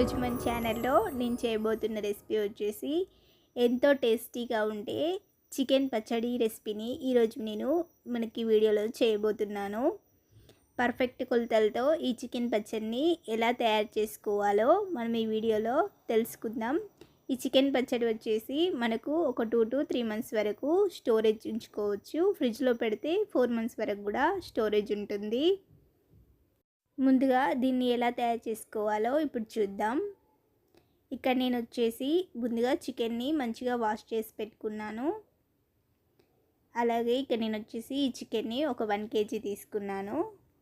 ఈరోజు మన ఛానల్లో నేను చేయబోతున్న రెసిపీ వచ్చేసి ఎంతో టేస్టీగా ఉండే చికెన్ పచ్చడి రెసిపీని ఈరోజు నేను మనకి వీడియోలో చేయబోతున్నాను. పర్ఫెక్ట్ కొలతలతో ఈ చికెన్ పచ్చడిని ఎలా తయారు చేసుకోవాలో మనం ఈ వీడియోలో తెలుసుకుందాం. ఈ చికెన్ పచ్చడి వచ్చేసి మనకు ఒక టూ టు త్రీ మంత్స్ వరకు స్టోరేజ్ ఉంచుకోవచ్చు. ఫ్రిడ్జ్లో పెడితే ఫోర్ మంత్స్ వరకు కూడా స్టోరేజ్ ఉంటుంది. ముందుగా దీన్ని ఎలా తయారు చేసుకోవాలో ఇప్పుడు చూద్దాం. ఇక్కడ నేను వచ్చేసి ముందుగా చికెన్ని మంచిగా వాష్ చేసి పెట్టుకున్నాను. అలాగే ఇక్కడ నేను వచ్చేసి ఈ చికెన్ని ఒక వన్ కేజీ తీసుకున్నాను.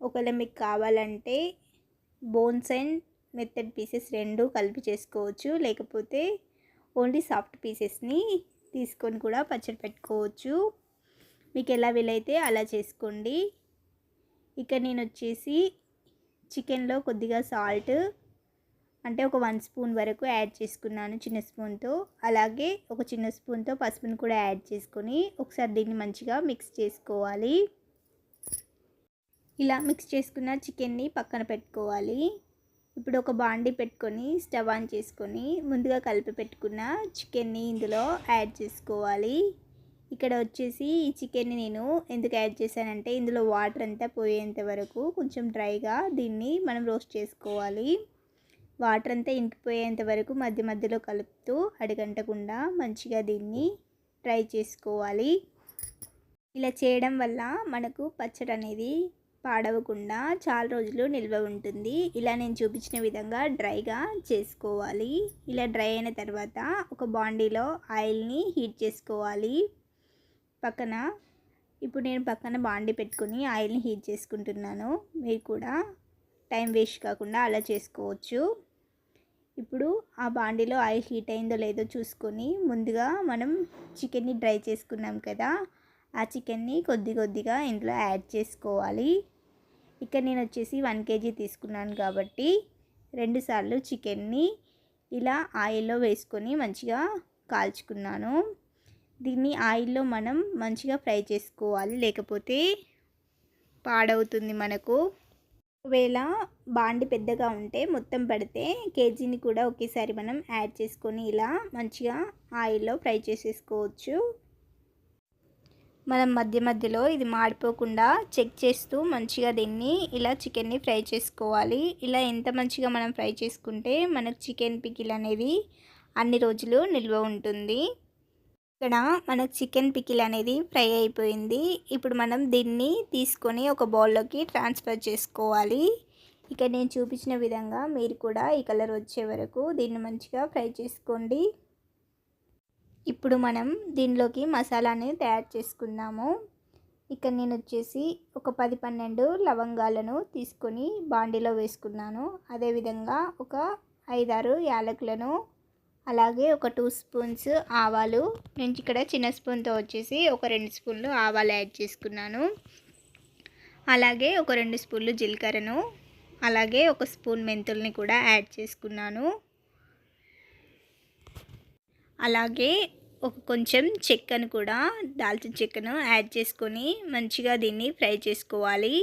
ఒకవేళ మీకు కావాలంటే బోన్స్ అండ్ మెత్తడ్ పీసెస్ రెండు కలిపి చేసుకోవచ్చు. లేకపోతే ఓన్లీ సాఫ్ట్ పీసెస్ని తీసుకొని కూడా పచ్చడి పెట్టుకోవచ్చు. మీకు ఎలా వీలైతే అలా చేసుకోండి. ఇక్కడ నేను వచ్చేసి చికెన్లో కొద్దిగా సాల్ట్ అంటే ఒక వన్ స్పూన్ వరకు యాడ్ చేసుకున్నాను చిన్న స్పూన్తో. అలాగే ఒక చిన్న స్పూన్తో పసుపును కూడా యాడ్ చేసుకొని ఒకసారి దీన్ని మంచిగా మిక్స్ చేసుకోవాలి. ఇలా మిక్స్ చేసుకున్న చికెన్ని పక్కన పెట్టుకోవాలి. ఇప్పుడు ఒక బాండి పెట్టుకొని స్టవ్ ఆన్ చేసుకొని ముందుగా కలిపి పెట్టుకున్న చికెన్ని ఇందులో యాడ్ చేసుకోవాలి. ఇక్కడ వచ్చేసి ఈ చికెన్ని నేను ఎందుకు యాడ్ చేశానంటే ఇందులో వాటర్ అంతా పోయేంత వరకు కొంచెం డ్రైగా దీన్ని మనం రోస్ట్ చేసుకోవాలి. వాటర్ అంతా ఇంకిపోయేంత వరకు మధ్య మధ్యలో కలుపుతూ అడగంటకుండా మంచిగా దీన్ని ట్రై చేసుకోవాలి. ఇలా చేయడం వల్ల మనకు పచ్చడి అనేది పాడవకుండా చాలా రోజులు నిల్వ ఉంటుంది. ఇలా నేను చూపించిన విధంగా డ్రైగా చేసుకోవాలి. ఇలా డ్రై అయిన తర్వాత ఒక బాండీలో ఆయిల్ని హీట్ చేసుకోవాలి. పక్కన ఇప్పుడు నేను పక్కన బాండి పెట్టుకుని ఆయిల్ని హీట్ చేసుకుంటున్నాను. మీరు కూడా టైం వేస్ట్ కాకుండా అలా చేసుకోవచ్చు. ఇప్పుడు ఆ బాండీలో ఆయిల్ హీట్ అయిందో లేదో చూసుకొని ముందుగా మనం చికెన్ని డ్రై చేసుకున్నాం కదా ఆ చికెన్ని కొద్ది కొద్దిగా ఇందులో యాడ్ చేసుకోవాలి. ఇక్కడ నేను వచ్చేసి వన్ కేజీ తీసుకున్నాను కాబట్టి రెండుసార్లు చికెన్ని ఇలా ఆయిల్లో వేసుకొని మంచిగా కాల్చుకున్నాను. దీన్ని ఆయిల్లో మనం మంచిగా ఫ్రై చేసుకోవాలి. లేకపోతే పాడవుతుంది మనకు. ఒకవేళ బాండి పెద్దగా ఉంటే మొత్తం పడితే కేజీని కూడా ఒకేసారి మనం యాడ్ చేసుకొని ఇలా మంచిగా ఆయిల్లో ఫ్రై చేసేసుకోవచ్చు. మనం మధ్య మధ్యలో ఇది మాడిపోకుండా చెక్ చేస్తూ మంచిగా దీన్ని ఇలా చికెన్ని ఫ్రై చేసుకోవాలి. ఇలా ఎంత మంచిగా మనం ఫ్రై చేసుకుంటే మనకు చికెన్ పికిల్ అనేది అన్ని రోజులు నిల్వ ఉంటుంది. ఇక్కడ మనకు చికెన్ పికిల్ అనేది ఫ్రై అయిపోయింది. ఇప్పుడు మనం దీన్ని తీసుకొని ఒక బౌల్లోకి ట్రాన్స్ఫర్ చేసుకోవాలి. ఇక్కడ నేను చూపించిన విధంగా మీరు కూడా ఈ కలర్ వచ్చే వరకు దీన్ని మంచిగా ఫ్రై చేసుకోండి. ఇప్పుడు మనం దీనిలోకి మసాలాని తయారు చేసుకుందాము. ఇక్కడ నేను వచ్చేసి ఒక పది పన్నెండు లవంగాలను తీసుకొని బాండీలో వేసుకున్నాను. అదేవిధంగా ఒక ఐదారు యాలకులను అలాగే ఒక టూ స్పూన్స్ ఆవాలు. నేను ఇక్కడ చిన్న స్పూన్తో వచ్చేసి ఒక రెండు స్పూన్లు ఆవాలు యాడ్ చేసుకున్నాను. అలాగే ఒక రెండు స్పూన్లు జీలకర్రను అలాగే ఒక స్పూన్ మెంతుల్ని కూడా యాడ్ చేసుకున్నాను. అలాగే ఒక కొంచెం చెక్కను కూడా దాల్చిన చెక్కను యాడ్ చేసుకొని మంచిగా దీన్ని ఫ్రై చేసుకోవాలి.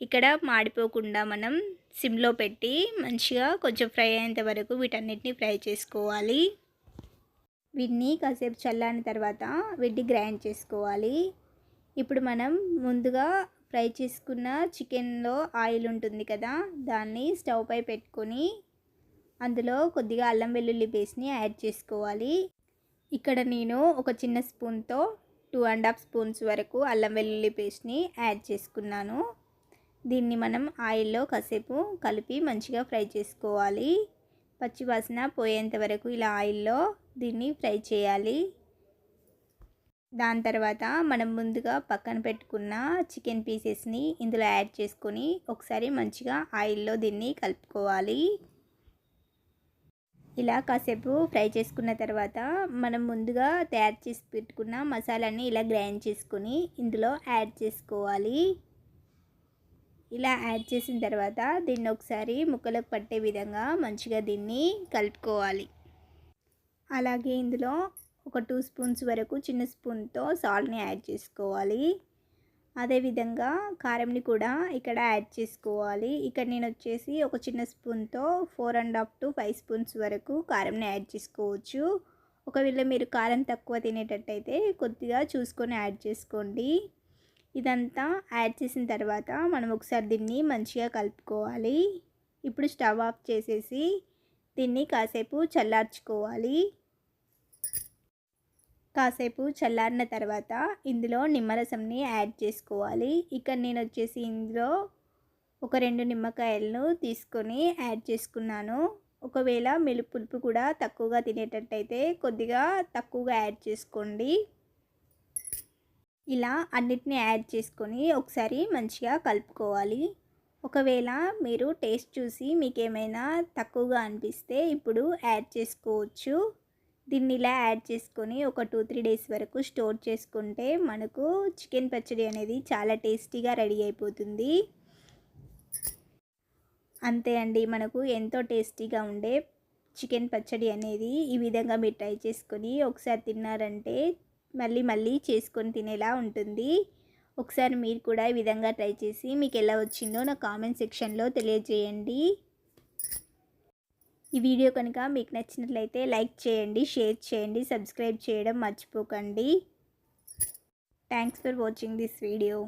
ఇక్కడ మాడిపోకుండా మనం సిమ్లో పెట్టి మంచిగా కొంచెం ఫ్రై అయ్యేంత వరకు వీటన్నిటిని ఫ్రై చేసుకోవాలి. వీటిని కాసేపు చల్లారిన తర్వాత వీటిని గ్రైండ్ చేసుకోవాలి. ఇప్పుడు మనం ముందుగా ఫ్రై చేసుకున్న చికెన్లో ఆయిల్ ఉంటుంది కదా దాన్ని స్టవ్ పై పెట్టుకొని అందులో కొద్దిగా అల్లం వెల్లుల్లి పేస్ట్ని యాడ్ చేసుకోవాలి. ఇక్కడ నేను ఒక చిన్న స్పూన్తో టూ అండ్ హాఫ్ స్పూన్స్ వరకు అల్లం వెల్లుల్లి పేస్ట్ని యాడ్ చేసుకున్నాను. దీన్ని మనం ఆయిల్లో కాసేపు కలిపి మంచిగా ఫ్రై చేసుకోవాలి. పచ్చివాసన పోయేంత వరకు ఇలా ఆయిల్లో దీన్ని ఫ్రై చేయాలి. దాని తర్వాత మనం ముందుగా పక్కన పెట్టుకున్న చికెన్ పీసెస్ని ఇందులో యాడ్ చేసుకొని ఒకసారి మంచిగా ఆయిల్లో దీన్ని కలుపుకోవాలి. ఇలా కాసేపు ఫ్రై చేసుకున్న తర్వాత మనం ముందుగా తయారు చేసి పెట్టుకున్న మసాలాని ఇలా గ్రైండ్ చేసుకొని ఇందులో యాడ్ చేసుకోవాలి. ఇలా యాడ్ చేసిన తర్వాత దీన్ని ఒకసారి ముక్కలకు పట్టే విధంగా మంచిగా దీన్ని కలుపుకోవాలి. అలాగే ఇందులో ఒక టూ స్పూన్స్ వరకు చిన్న స్పూన్తో సాల్ట్ని యాడ్ చేసుకోవాలి. అదేవిధంగా కారంని కూడా ఇక్కడ యాడ్ చేసుకోవాలి. ఇక్కడ నేను వచ్చేసి ఒక చిన్న స్పూన్తో four and half to five spoons వరకు కారంని యాడ్ చేసుకోవచ్చు. ఒకవేళ మీరు కారం తక్కువ తినేటట్టయితే కొద్దిగా చూసుకొని యాడ్ చేసుకోండి. ఇదంతా యాడ్ చేసిన తర్వాత మనం ఒకసారి దీన్ని మంచిగా కలుపుకోవాలి. ఇప్పుడు స్టవ్ ఆఫ్ చేసేసి దీన్ని కాసేపు చల్లార్చుకోవాలి. కాసేపు చల్లారిన తర్వాత ఇందులో నిమ్మరసంని యాడ్ చేసుకోవాలి. ఇక్కడ నేను వచ్చేసి ఇందులో ఒక రెండు నిమ్మకాయలను తీసుకొని యాడ్ చేసుకున్నాను. ఒకవేళ మిలుపు పులుపు కూడా తక్కువగా తినేటట్టయితే కొద్దిగా తక్కువగా యాడ్ చేసుకోండి. ఇలా అన్నిటిని యాడ్ చేసుకొని ఒకసారి మంచిగా కలుపుకోవాలి. ఒకవేళ మీరు టేస్ట్ చూసి మీకు ఏమైనా తక్కువగా అనిపిస్తే ఇప్పుడు యాడ్ చేసుకోవచ్చు. దీన్ని ఇలా యాడ్ చేసుకొని ఒక టూ త్రీ డేస్ వరకు స్టోర్ చేసుకుంటే మనకు చికెన్ పచ్చడి అనేది చాలా టేస్టీగా రెడీ అయిపోతుంది. అంతే అండి మనకు ఎంతో టేస్టీగా ఉండే చికెన్ పచ్చడి అనేది ఈ విధంగా మీరు ట్రై చేసుకొని ఒకసారి తిన్నారంటే మళ్ళీ మళ్ళీ చేసుకొని తినేలా ఉంటుంది. ఒకసారి మీరు కూడా ఈ విధంగా ట్రై చేసి మీకు ఎలా వచ్చిందో నా కామెంట్ సెక్షన్లో తెలియజేయండి. ఈ వీడియో కనుక మీకు నచ్చినట్లయితే లైక్ చేయండి షేర్ చేయండి సబ్స్క్రైబ్ చేయడం మర్చిపోకండి. Thanks for watching this video